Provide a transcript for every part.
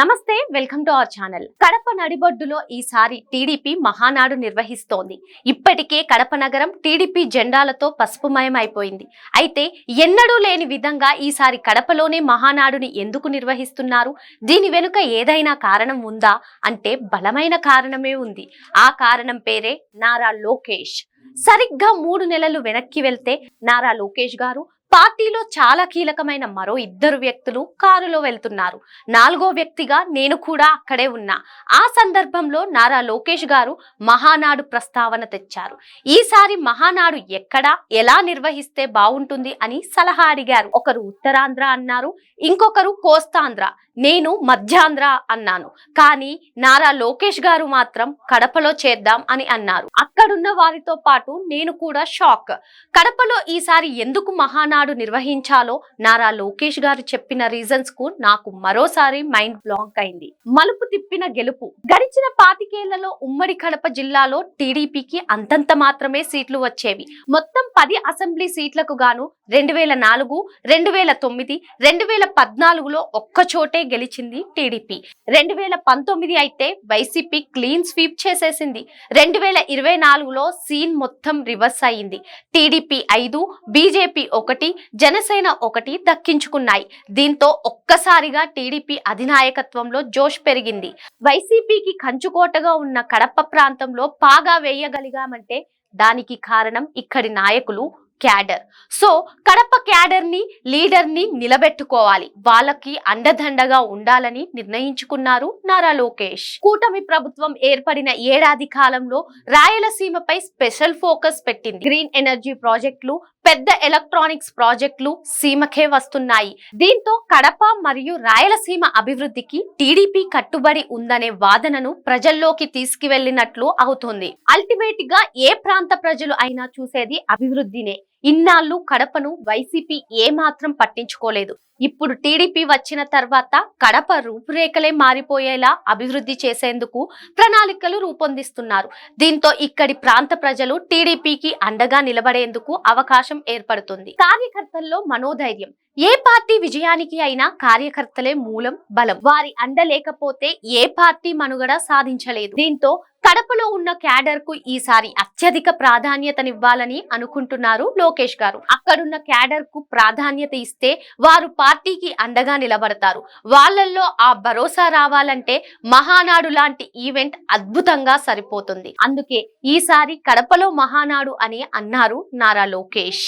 నమస్తే welcome to our channel. Kadapa నడిబొడ్డులో ఈసారి TDP Mahanadu నిర్వహిస్తోంది. ఇప్పటికే కడప నగరం టీడీపీ జెండాలతో పసుపుమయం అయిపోయింది అయితే ఎన్నడూ లేని విధంగా ఈసారి కడపలోనే మహానాడుని ఎందుకు నిర్వహిస్తున్నారు? దీని వెనుక ఏదైనా కారణం ఉందా? అంటే బలమైన కారణమే ఉంది. ఆ కారణం పేరే నారా లోకేష్. సరిగ్గా మూడు నెలలు వెనక్కి వెళ్తే నారా లోకేష్ గారు పార్టీలో చాలా కీలకమైన మరో ఇద్దరు వ్యక్తులు కారులో వెళ్తున్నారు. నాలుగో వ్యక్తిగా నేను కూడా అక్కడే ఉన్నా. ఆ సందర్భంలో నారా లోకేష్ గారు మహానాడు ప్రస్తావన తెచ్చారు. ఈసారి మహానాడు ఎక్కడ ఎలా నిర్వహిస్తే బాగుంటుంది అని సలహా అడిగారు. ఒకరు ఉత్తరాంధ్ర అన్నారు ఇంకొకరు కోస్తాంధ్ర. నేను మధ్యాంధ్ర అన్నాను. కానీ నారా లోకేష్ గారు మాత్రం కడపలో చేద్దాం అని అన్నారు. అక్కడున్న వారితో పాటు నేను కూడా షాక్. కడపలో ఈసారి ఎందుకు మహానాడు నిర్వహించాలో నారా లోకేష్ గారు చెప్పిన రీజన్స్కు నాకు మరోసారి మైండ్ బ్లాంక్ అయింది. మలుపు తిప్పిన గెలుపు. గడిచిన పాతికేళ్ళలో ఉమ్మడి కడప జిల్లాలో టీడీపీకి అంతంత మాత్రమే సీట్లు వచ్చేవి. మొత్తం పది అసెంబ్లీ సీట్లకు గాను రెండు వేల నాలుగు రెండు వేల తొమ్మిది రెండు వేల పద్నాలుగులో ఒక్కచోటే గెలిచింది టీడీపీ. రెండు వేల పంతొమ్మిది అయితే వైసీపీ క్లీన్ స్వీప్ చేసేసింది. రెండు వేల ఇరవై నాలుగులో సీన్ మొత్తం రివర్స్ అయింది టీడీపీ ఐదు బీజేపీ ఒకటి జనసేన ఒకటి దక్కించుకున్నాయి. దీంతో ఒక్కసారిగా టీడీపీ అధినాయకత్వంలో జోష్ పెరిగింది. వైసీపీకి కంచుకోటగా ఉన్న కడప ప్రాంతంలో పాగా వేయగలిగామంటే దానికి కారణం ఇక్కడి నాయకులు క్యాడర్. సో కడప క్యాడర్ని లీడర్ని నిలబెట్టుకోవాలి. వాళ్ళకి అండదండగా ఉండాలని నిర్ణయించుకున్నారు నారా లోకేష్. కూటమి ప్రభుత్వం ఏర్పడిన ఏడాది కాలంలో రాయలసీమపై స్పెషల్ ఫోకస్ పెట్టింది. గ్రీన్ ఎనర్జీ ప్రాజెక్టులు పెద్ద ఎలక్ట్రానిక్స్ ప్రాజెక్టులు సీమకే వస్తున్నాయి. దీంతో కడప మరియు రాయలసీమ అభివృద్ధికి టీడీపీ కట్టుబడి ఉందనే వాదనను ప్రజల్లోకి తీసుకువెళ్ళినట్లు అవుతుంది. అల్టిమేట్గా ఏ ప్రాంత ప్రజలు అయినా చూసేది అభివృద్ధినే. ఇన్నాళ్ళు కడపను వైసీపీ ఏ మాత్రం పట్టించుకోలేదు. ఇప్పుడు టీడీపీ వచ్చిన తర్వాత కడప రూపురేఖలే మారిపోయేలా అభివృద్ధి చేసేందుకు ప్రణాళికలు రూపొందిస్తున్నారు. దీంతో ఇక్కడి ప్రాంత ప్రజలు టీడీపీకి అండగా నిలబడేందుకు అవకాశం ఏర్పడుతుంది. కార్యకర్తల్లో మనోధైర్యం. ఏ పార్టీ విజయానికి అయినా కార్యకర్తలే మూలం బలం. వారి అండ లేకపోతే ఏ పార్టీ మనుగడ సాధించలేదు. దీంతో కడపలో ఉన్న క్యాడర్కు ఈసారి అత్యధిక ప్రాధాన్యతనివ్వాలని అనుకుంటున్నారు లోకేష్ గారు. అక్కడున్న క్యాడర్కు ప్రాధాన్యత ఇస్తే వారు పార్టీకి అండగా నిలబడతారు. వాళ్ళల్లో ఆ భరోసా రావాలంటే మహానాడు లాంటి ఈవెంట్ అద్భుతంగా సరిపోతుంది. అందుకే ఈసారి కడపలో మహానాడు అని అన్నారు నారా లోకేష్.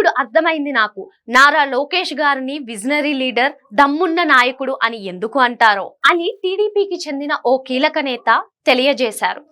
ఇప్పుడు అర్థమైంది నాకు. నారా లోకేష్ గారిని విజనరీ లీడర్ దమ్మున్న నాయకుడు అని ఎందుకు అంటారో అని టీడీపీకి చెందిన ఓ కీలక నేత తెలియజేశారు.